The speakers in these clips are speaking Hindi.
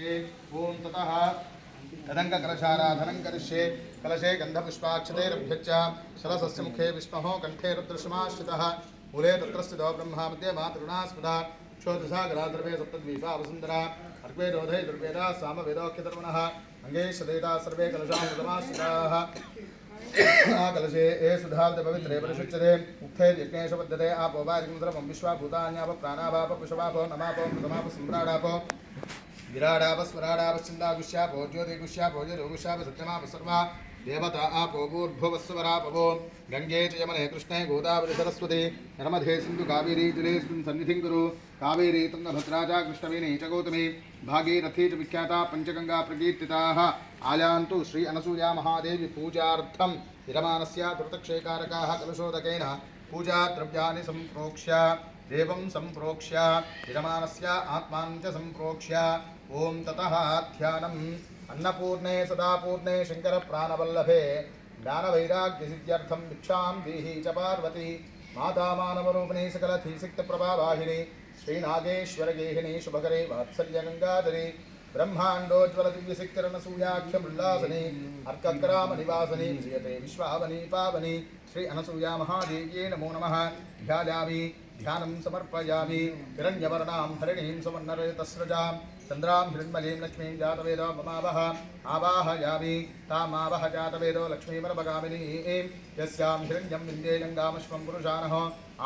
करिष्ये ॐ ततः कदङ्गकलशाराधनं करिष्ये कलशे गन्धपुष्पाक्षतैरभ्यच्च सरसस्य मुखे विष्णोः कण्ठे रुद्रशमाश्रितः। मूले तत्र स्थितो ब्रह्मा मध्ये मातृणा स्मृता। क्षोदसागराद्रवे सप्तद्वीपा वसुन्धरा। अर्ग्वे रोधे दुर्वेदा सामवेदोऽख्यधर्मणः अङ्गे सदैता सर्वे कलशामृतमाश्रिताः कलशे ए सुधाब्द पवित्रे परिशुच्यते उक्थे यज्ञेश पद्धते। आपो वारिमुद्रमं विश्वा भूतान्याप पुषवापो नमापो मृतमाप सम्राडापो विराडाप स्मराडाप छिन्दागुष्यापो ज्योतिगुष्यापो ज्योतिगुष्याप सत्यमाप सर्वा देवता आपो भूर्भुवस्वरापवो गङ्गे च यमने कृष्णे गोदावरि सरस्वती नर्मदे सिन्धु कावेरी जलेऽस्मिन् सन्निधिं कुरु कावेरी तुङ्गभद्रा च कृष्णवेणी च गौतमी भागीरथी च विख्याता पञ्चगङ्गा प्रकीर्तिताः आयान्तु श्री अनसूया महादेवी पूजार्थं विरमानस्य द्रुतक्षयकारकाः कलशोदकेन पूजाद्रव्याणि सम्प्रोक्ष्य देवं सम्प्रोक्ष्य विरमानस्य आत्मानं च सम्प्रोक्ष्य ॐ ततः ध्यानम्। अन्नपूर्णे, सदापूर्णे, शङ्करप्राणवल्लभे। ज्ञानवैराग्यसिद्ध्यर्थं भिक्षां देहि च पार्वती। माता मानवरूपिणी सकलधीसिक्तप्रभावाहिनी श्रीनागेश्वरगेहिनी शुभकरे वात्सल्यगङ्गाधरी ब्रह्माण्डोज्ज्वलदिव्यसिक्तिरनसूयाख्यमृल्लासनी अर्कग्रामनिवासनी विजयते विश्वावनी, पावनी श्री अनसूया महादेव्ये नमो नमः। ध्यायामि, ध्यानं समर्पयामि, हिरण्यवर्णां हरिणीं सुवर्णरजतस्रजां चन्द्रां हिरण्मलीं लक्ष्मीं जातवेदो ममावह आवाहयामि तामावह जातवेदो लक्ष्मीमरपगामिनी यस्यां हिरण्यं विन्द्येयङ्गामश्वं पुरुषानः,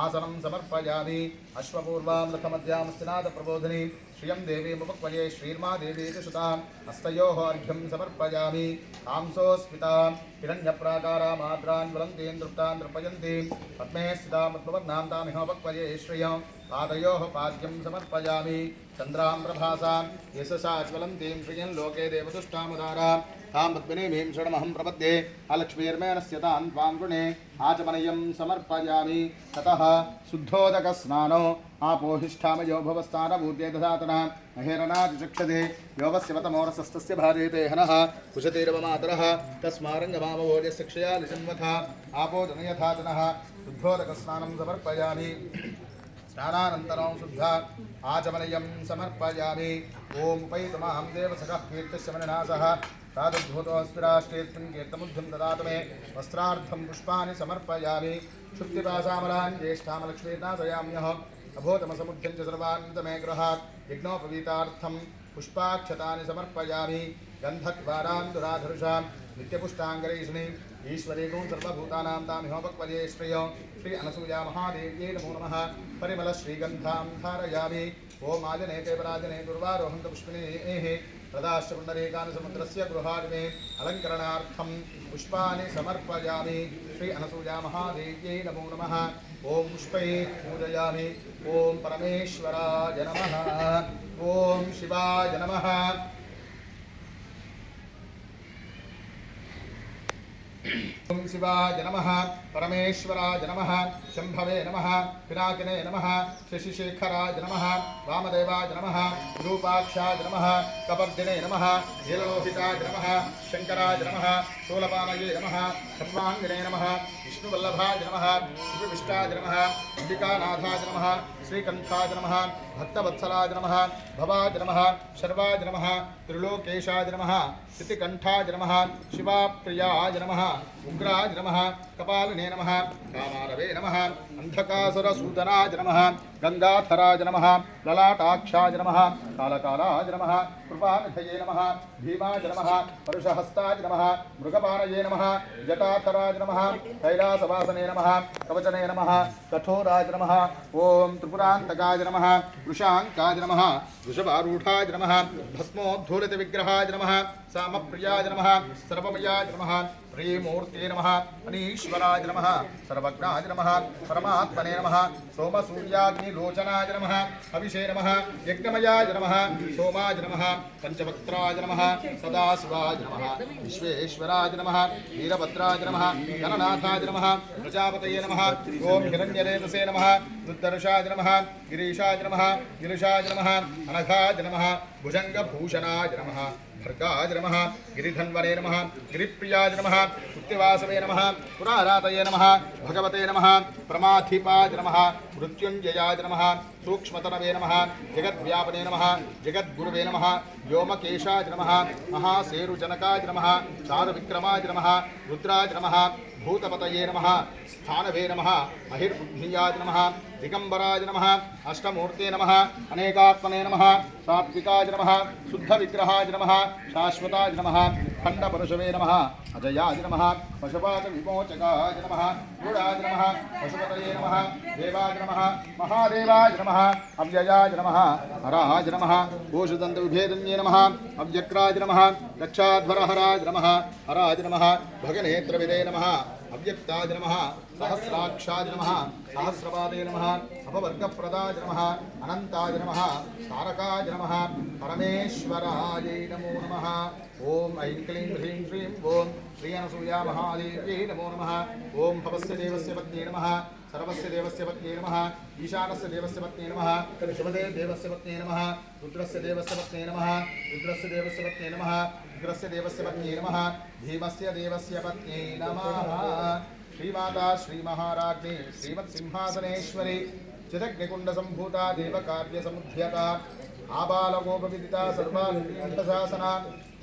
आसनं समर्पयामि। अश्वपूर्वां रथमध्यामस्तिनाथप्रबोधिनी श्रियं देवीमुपक्वये श्रीर्मा देवी इति सुताम् हस्तयोः अर्घ्यं समर्पयामि। कांसोऽस्मितां हिरण्यप्राकारामाद्रान् ज्वलन्तीं दृष्टां नृपयन्तीं पद्मे स्थितामुद्भवर्णां तामिहोपक्वये श्रियं पादयोः पाद्यं समर्पयामि। चन्द्रां प्रभासां यशसा ज्वलन्तीं श्रियं लोके देवदुष्टामुदारां तां पद्मिनीमीं शरणमहं प्रपद्ये। अलक्ष्मीर्मेणस्य तां त्वां गृणे आचमनयं समर्पयामि। ततः शुद्धोदकस्नानो आपोहिष्ठामयो भवस्तानभूते दधातना। महेरणाचक्षते योगस्यवतमोरसस्तस्य भाजयते हनः। कुशतीरवमातरः। तस्मारङ्गमामभोजस्य क्षया लिजन्वथा आपो जनयथा जनः। शुद्धोदकस्नानं समर्पयामि। स्नानानन्तरं शुद्धा आचमनयं समर्पयामि। ॐ उपैतमां देवसखः कीर्तिशमननासः प्रादुर्भूतोऽस्मिराष्ट्रेऽस्मिन् कीर्तमुद्धं ददातु मे। वस्त्रार्थं पुष्पाणि समर्पयामि। क्षुप्तिपाशामलान् ज्येष्ठामलक्ष्मीर्नाशयाम्यः अभूतमसमुद्यं च सर्वान्त मे गृहात्। यज्ञोपवीतार्थं पुष्पाक्षतानि समर्पयामि। गन्धद्वारान्दुराधरुषां नित्यपुष्टाङ्गरेषिणीं ईश्वरीगुं सर्वभूतानां तामिहोपक्वये श्रियो श्री अनसूया महादेव्यै नमो नमः। परिमलश्रीगन्धां धारयामि। ॐ आजने पराजने दुर्वारोहन्तपुष्पिणेः प्रदाश्चपुण्डरीकानि समुद्रस्य गृहाणि अलङ्करणार्थं पुष्पाणि समर्पयामि। श्री अनसूया महादेव्यै नमो नमः। ॐ पुष्पैः पूजयामि। ॐ परमेश्वराय नमः। ॐ शिवाय नमः। ॐ शिवाय नमः। परमेश्वराय नमः। शम्भवे नमः। पिनाकिने नमः। शशिशेखराय नमः। वामदेवाय नमः। विरूपाक्षाय नमः। कपर्दिने नमः। नीललोहिताय नमः। शङ्कराय नमः। शूलपानये नमः। खम्बाङ्गिने नमः। विष्णुवल्लभाय नमः। शिवविष्टाय नमः। अम्बिकानाथाय नमः। శ్రీకంఠాయ నమ భక్తవత్సలాయ నమ భవాయ నమ శర్వాయ నమ త్రిలోకేశాయ నమ శృతికంఠాయ నమ శివాప్రియాయ నమ उग्राय नमः, कपालिने नमः, कामारवे नमः अन्धकासुरसूदनाय नमः गङ्गाधराय नमः ललाटाक्षाय नमः कालकालाय नमः कृपानिधये नमः भीमाय नमः परुषहस्ताय नमः मृगपानये नमः जटाधराय नमः, कैलासवासने नमः, कवचने नमः कठोराय नमः ॐ त्रिपुरान्तकाय नमः वृषाङ्काय नमः वृषभारूढाय नमः भस्मोद्धूलितविग्रहाय नमः सामप्रियाय नमः, सर्वमयाय नमः प्रियमूर्ते नमः, अनीश्वराय नमः, सर्वज्ञाय नमः, परमात्मने नमः, सोमसूर्याग्निलोचनाय नमः हविषे नमः, यज्ञमयाय नमः, सोमाय नमः पञ्चवक्त्राय नमः, सदाशिवाय नमः, विश्वेश्वराय नमः, वीरभद्राय नमः, गणनाथाय नमः, प्रजापतये नमः ॐ हिरण्यरेतसे नमः दुर्दर्शाय नमः, गिरीशाय नमः, गिरिशाय नमः, अनघाय नमः, भुजङ्गभूषणाय नमः। भर्गाय नमः गिरिधन्वने नमः, गिरिप्रियाय नमः कृत्तिवासवे नमः, पुरारातये नमः, भगवते नम प्रमाथिपाय नमः, मृत्युञ्जयाय नम, सूक्ष्मतनवे नम, जगद्व्यापने नमः, जगद्गुरुवे नमः, व्योमकेशाय नमः, महासेरुजनकाय नमः, चारुविक्रमाय नमः, रुद्राय नमः, भूतपतये नमः स्थानवे नमः महिर्बुद्धियाय नमः दिगम्बराय नमः, अष्टमूर्ते नमः, अनेकात्मने नमः, सात्विकाय नमः, शुद्धविग्रहाय नमः, शाश्वताय नमः खण्डपरशवे नमः, अजयाय नमः पशुपातविमोचकाय नमः गुडाय नमः, पशुपतये नमः, देवाय नमः, महादेवाय नमः, अव्ययाय नमः, हराय नमः कोशदन्तविभेदन्ये नमः, अव्यक्राय नमः, दक्षाध्वरहराय नमः, हराय नमः, भगनेत्रविदे नमः। అవ్యక్తాయ నమ సహస్రాక్షాయ నమ సహస్రపాదయ నమ అపవర్గప్రదాయ నమ అనంతాయ నమ తారకాయ నమ పరమేశ్వరాయ నమో నమ. ఓం ఐం క్లీం హ్రీం శ్రీం ఓం శ్రీ అనసూయా మహాదేవ్యై నమో నమ. ఓం భవస్య దేవస్య పత్ని నమ సర్వస్య దేవస్య పత్ని నమ ఈశానస్య దేవస్య పత్ని నమ శివదే దేవస్య పత్ని నమ రుద్రస్య దేవస్య పత్ని నమ రుద్రస్య దేవస్య పత్ని నమ రుద్రస్య దేవస్య పత్ని నమ భీమస్య దేవస్య పత్ని నమ. श्रीमाता श्रीमहाराज्ञी श्रीमत्सिंहासनेश्वरी चिदग्निकुण्डसम्भूता देवकार्यसमुद्यता आबालगोपविदिता सर्वानुशासना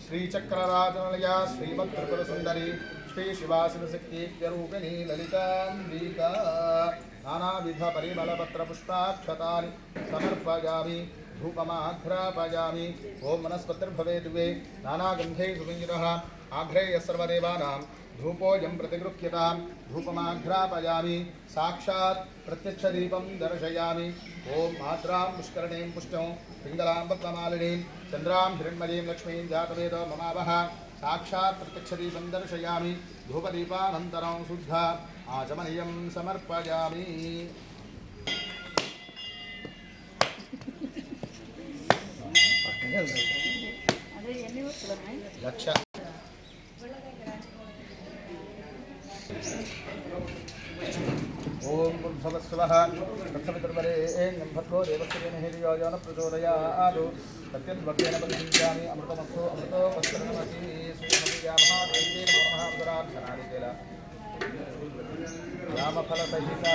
श्रीचक्रराजनलया श्रीमत्त्रिपुरसुन्दरी श्रीशिवाशिवशक्तीत्यरूपिणी ललिताम्बिका नानाविधपरिमलपत्रपुष्पाक्षतानि समर्पयामि, धूपमाघ्रापयामि ॐ वनस्पतिर्भवेद्वे नानागन्धैः सुगन्धितः आघ्रेयः सर्वदेवानां धूपोऽयं प्रतिगृह्यतां धूपमाघ्रापयामि साक्षात् प्रत्यक्षदीपं दर्शयामि। ॐ मात्रां पुष्करणीं पुष्टं पिङ्गलां पद्ममालिनीं चन्द्रां हिरण्मयीं लक्ष्मीं जातवेदो ममावः। साक्षात् प्रत्यक्षदीपं दर्शयामि धूपदीपानन्तरं शुद्ध आचमनीयं समर्पयामि। అదే ఎన్ని వస్తువులు ఉన్నాయి లక్ష ఓం భవస్వః తత్సవితుర్వరే ఏం భద్రో దేవస్య మహేరియోజన ప్రచోదయాదు సత్యద్వక్తేన పరిశుద్ధ్యామి అమృతమస్తు అమృతో పస్త్రమసి శ్రీమతియా మహాదేవీ నమః ఉదరాక్షణాదికేల రామఫలసహిత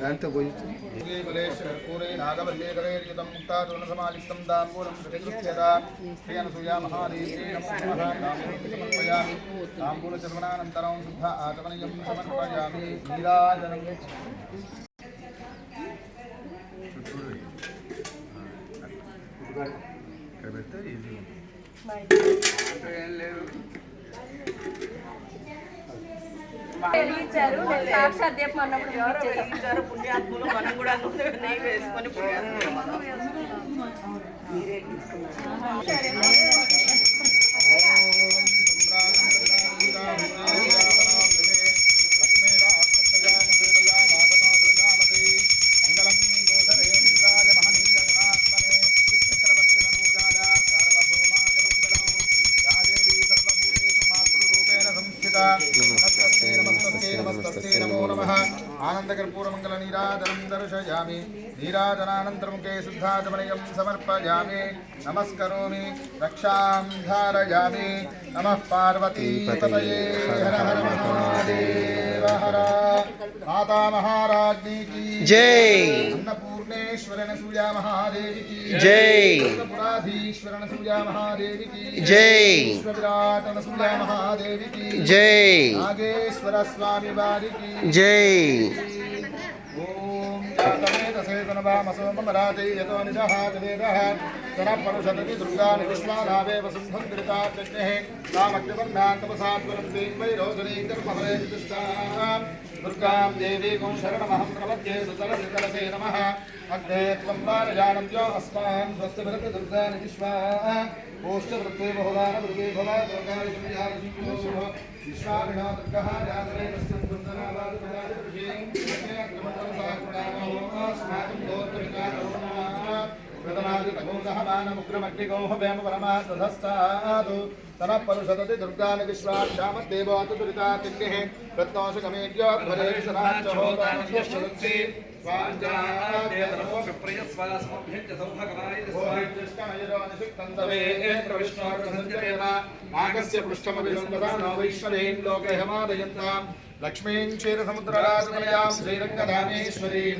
దాంతో పోయింది తాంబూలచర్మణానంతరం శుద్ధ ఆచమనీయం సమర్పయామి నీరాజనం చుట్టూరు ఇక్కడ పెడితే ఈజీ ఉంటుంది ఏం లేదు నేను సాక్షాత్ దీపం అన్నప్పుడు. ఇచ్చారు పుణ్యాత్ములు మనం కూడా నెయ్యి వేసుకొని పుణ్యాత్ములు ఆనందకర్పూరమంగళ నీరాజనం దర్శయామి నీరాజనానంతరముఖే శుద్ధాచమనయం సమర్పయామి. నమస్కరోమి. రక్షాం ధారయామి నమః పార్వతీపతయే హర హర మహాదేవ హర. మాతా మహారాజ్ఞీ కీ. జై! పురాధీశ్వరణ సూర్యా మహాదేవికి జై. పురాధీశ్వరణ సూర్యా మహాదేవికి జై. విరాటన సూర్యా మహాదేవికి జై. నాగేశ్వర స్వామి వారికి జై. ఓం जातवेदसे तनवामसो मम राजै यतो निजः जवेदः तनपरुषदति दुर्गानि विश्वानावे वसुन्धं कृता जज्ञे तामग्निबन्धान् तपसात्वरन्तीं वै रोचनीं कर्मफले दुर्गां देवीं शरणमहं प्रपद्ये सुतलसितलसे नमः अग्ने त्वं वारजानन्यो अस्मान् स्वस्तिभरति दुर्गानि विश्वा ओष्टवृत्ते बहुवान दुर्गे दुर्गानि तुमयाविष्णो विश्वामिनो दुर्गः जातवे तस्यं दुर्गनावादुर्गादिपुरुषीं अस्माकं गोत्रविकारोः प्रथमादितमोदहमानमुग्रमग्निगोः वेम परमात्मधस्तादु तनः परुषदति दुर्गानि विश्वाक्षामद्देवातु दुरितातिन्निः నాగస్య పృష్టమభిషంగదానవైశ్వరీం లోకే హమాదయంతాం లక్ష్మీం క్షీరసముద్రరాజమయాం శ్రీరంగధామేశ్వరీం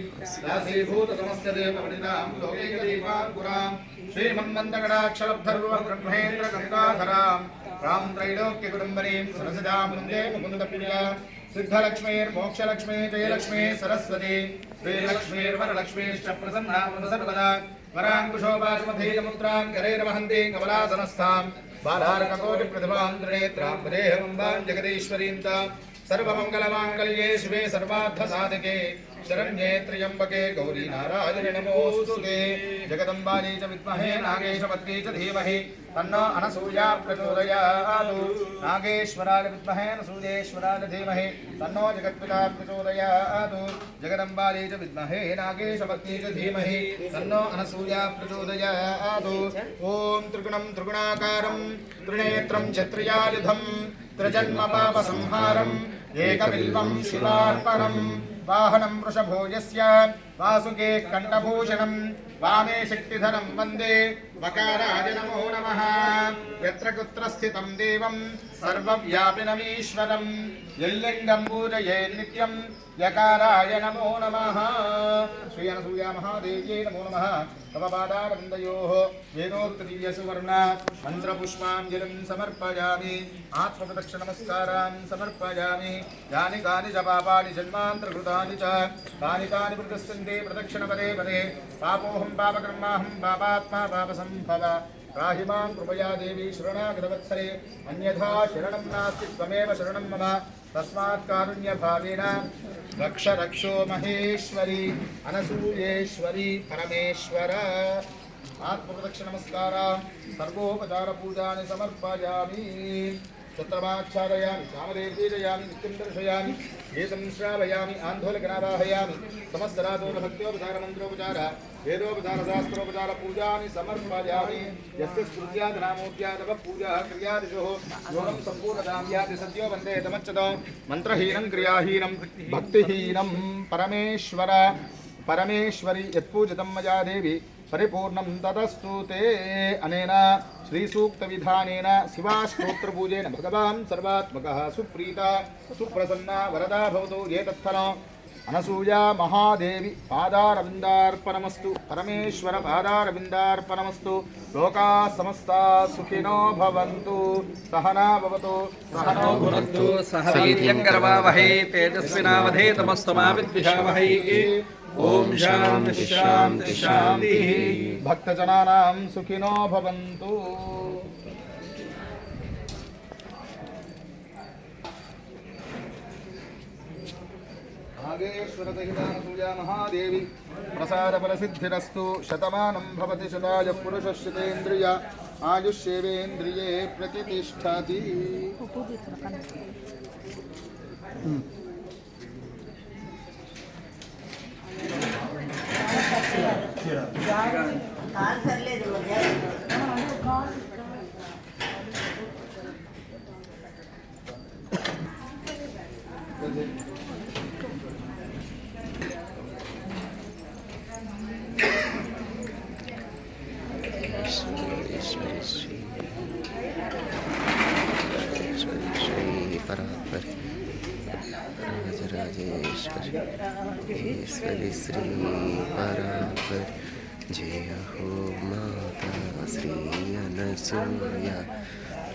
రాశీభూతసమస్యదేవపడితాం లోకేకదీపాం పురాం శ్రీమన్మంతగడాక్షరబ్ధర్వం బ్రహ్మేంద్ర గంగాధరాం రాం త్రైలోక్యకుటుంబరీం సరసిదాం ముందే ముకుందప్రియ సిద్ధలక్ష్మీర్మోక్షలక్ష్మీ జయలక్ష్మీ సరస్వతి श्रीलक्ष्मीर्वरलक्ष्मीश्च प्रसन्ना मम सर्वदा वराङ्कुशोपाशमधीरमुद्रां करैर्वहन्ति कमलासनस्थां बालार्ककोटिप्रतिभां त्रिनेत्रां वदेहमम्बां जगदीश्वरीं तां सर्वमङ्गलमाङ्गल्ये शिवे सर्वार्थसाधके शरण्ये त्र्यम्बके गौरी नारायणे नमोऽस्तु ते च विद्महे नागेशपत्नी च धीमहि। तन्नो अनसूया प्रचोदयातु। नागेश्वराय विद्महे अनसूयेश्वराय धीमहि। तन्नो जगत्पिता प्रचोदयातु। जगदम्बायै च विद्महे नागेशपत्नी च धीमहि। तन्नो अनसूया प्रचोदयातु। ॐ त्रिगुणं त्रिगुणाकारं, त्रिनेत्रं क्षत्रियायुधं त्रिजन्म पापसंहारम् एकबिल्वं शिवार्पणम्। వాహనం వృషభోజస్య వాసుకే కంఠభూషణం వామే శక్తిధరం వందే వకారాజ నమో నమ. ఎత్ర కుత్ర స్థితం దేవం సర్వవ్యాపినమీశ్వరం. ఎల్లింగం పూజయే నిత్యం యకారాయ నమో నమ. శ్రీ అనసూయ మహాదేవ్యై నమో నమ. తమ పాదారందయో వేదోక్తదివ్యసువర్ణ మంత్రపుష్పాంజలిం సమర్పయామి. ఆత్మప్రదక్ష నమస్కారాన్ సమర్పయామి. యాని కాని చ పాపాని జన్మాంతరకృతాని చ. తాని కాని ప్రదక్షిణపదే పదే పాపోహం పాపకర్మాహం పాపాత్మా పాపసంభవ రాహిమాం కృపయా దేవి శరణాగతవత్సరే అన్యథా శరణం నాస్తి త్వమేవ శరణం మమ. తస్మాత్ కారుణ్యభావేన రక్ష రక్షో మహేశ్వరి. అనసూయేశ్వరి పరమేశ్వర. ఆత్మప్రదక్ష నమస్కారా. సర్వోపచార పూజాని సమర్పయామి. చంద్రమాచ్ఛాదయామి కామదేవీదయామి నిత్యం దర్శయామి గీతం శ్రావయామి ఆందోళకనావాహయామి సమస్తరాజోభక్త్యోపచారమంత్రోపచార వేదోపచార శాస్త్రోపచార పూజాని సమర్పయామి ఎస్ స్మృత్యాద్ నామోద్యాదవ పూజా క్రియాదిశో యోగం సంపూర్ణదామ్యాది సద్యో వందే తమచ్చతో మంత్రహీనం క్రియాహీనం భక్తిహీనం పరమేశ్వర పరమేశ్వరి యత్పూజితం మయా దేవి పరిపూర్ణం తదస్తు తే అనేన శ్రీసూక్తవిధానేన శివాష్టోత్రపూజేన భగవాన్ సర్వాత్మక సుప్రీత సుప్రసన్న వరదా భవతు ఏ తత్ఫలం అనసూయా మహాదేవి పాదారవిందార్పణమస్తు పరమేశ్వర పాదారవిందార్పణమస్తు లోకా సమస్తా సుఖినో భవంతు సహనా భవతు సహనో భునత్తు సహ వీర్యం గర్వావహై తేజస్వినావధే తమస్తమా విద్విషావహై. ఓం శాంతి శాంతి శాంతి భక్తజనానాం సుఖినో భవంతు నాగేశ్వరదహిదానసూయా మహాదేవి ప్రసాదఫలసిద్ధిరస్తు శతమానం భవతి శతాయ పురుషశ్రుతేంద్రియ ఆయుష్యేవేంద్రియే ప్రతిష్టతి కాదు సర్లేదు. सली श्री परावर जय हो माता श्री अनसूया।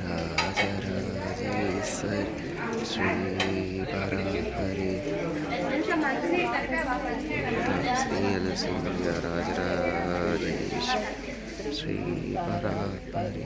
राजा राजेश्वर श्री परापरे श्री अनसूया, राज राजेश्वर श्री परापरे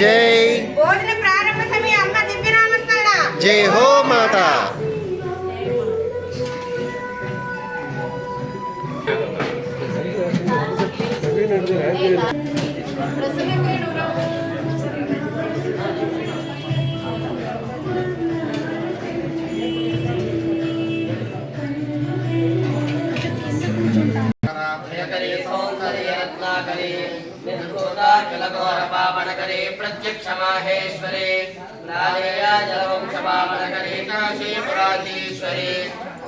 జై భోజన ప్రారంభ సమయం అమ్మ దివ్యనామస్మరణ జై హో మాతా నిర్భూతాచలఘోరపావనకరే ప్రత్యక్షమాహేశ్వరే రాజయాజలవంశపావనకరే కాశీపురాధీశ్వరే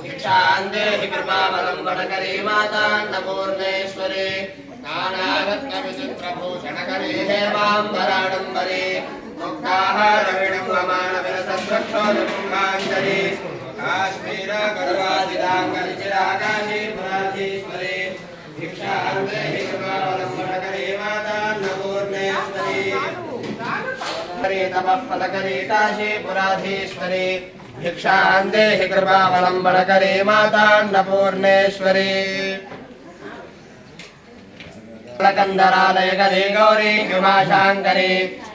భిక్షాందేహి కృపావలంబనకరే మాతాన్నపూర్ణేశ్వరే నానారత్నవిచిత్రభూషణకరే హేమాంబరాడంబరే ముక్తాహారవిడంబమానవిరసద్రక్షోజకుంభాంజలి కాశ్మీర గరువాజిదాంగలి చిరాకాశీపురాధీశ్వరే ब्रह्मकरे तपः फलकरे काशे पुराधीश्वरे। भिक्षाम् देहि कृपावलम्बनकरे मातान्नपूर्णेश्वरे प्रकन्दरालयकरे गौरे हिमाशाङ्करे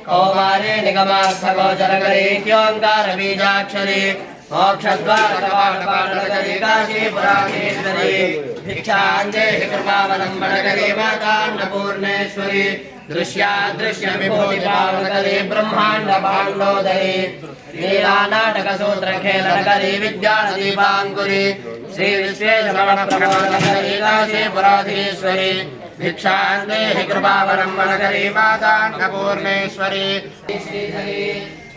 कौमारे निगमार्थगोचरकरे क्योऽङ्कारबीजाक्षरे మోక్షద్వారకవాటపాటకరే కాశీపురాధీశ్వరే భిక్షాందేహి కృపావలంబనకరే మాతాన్నపూర్ణేశ్వరి దృశ్యాదృశ్య విభూతి పావనకరే బ్రహ్మాండ పాండోదరే నీలానాటక సూత్ర ఖేళనకరే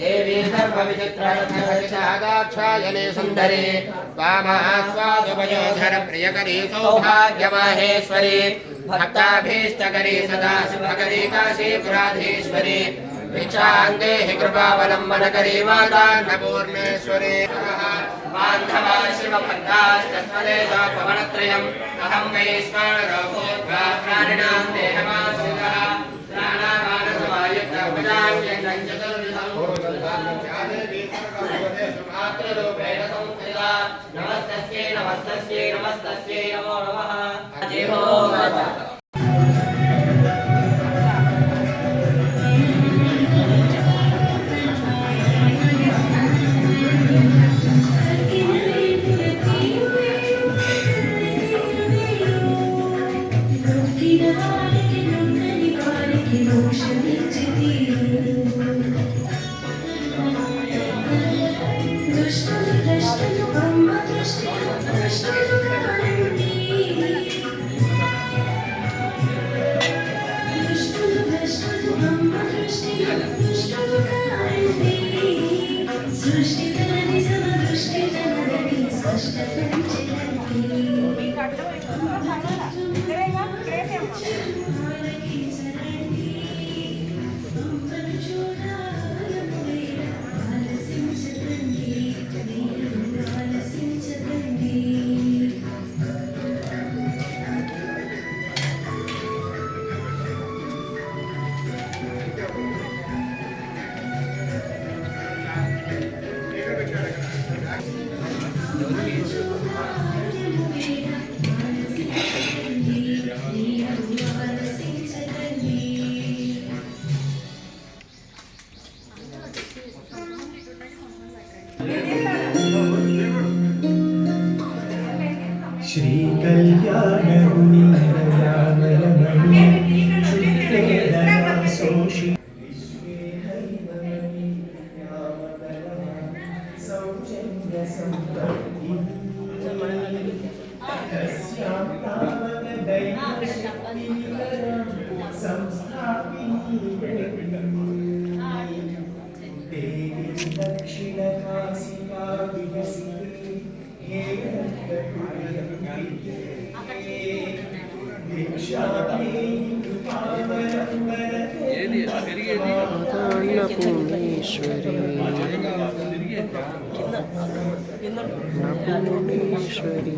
देवी सर्वविचित्ररत्नकलिताक्षायने सुन्दरे त्वामास्वादुपयोधरप्रियकरी सौभाग्यमाहेश्वरी भक्ताभीष्टकरी सदा शुभकरी काशीपुराधीश्वरी भिक्षाङ्गे हि कृपावलम्बनकरी मातान्नपूर्णेश्वरी बान्धवा शिवभक्ताश्चस्वदेशपवनत्रयम् अहं वैश्वानरो प्राणिनां देहमाश्रितः प्राणापान సంస్థితా నమస్తస్యై నమస్తస్యై నమస్తస్యై నమో నమః జీవో మాతా そして అన్నపూర్ణేశ్వరి అన్నపూర్ణేశ్వరి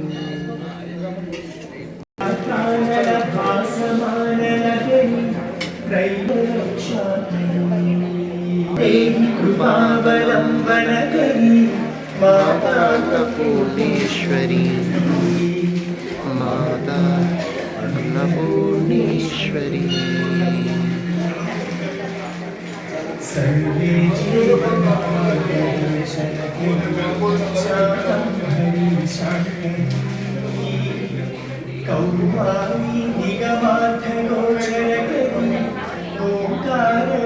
కృపావలంబనకరి మాతా अन्नपूर्णेश्वरी माता अन्नपूर्णेश्वरी सर्वे कौमारी निगमार्थ गोचर ओंकार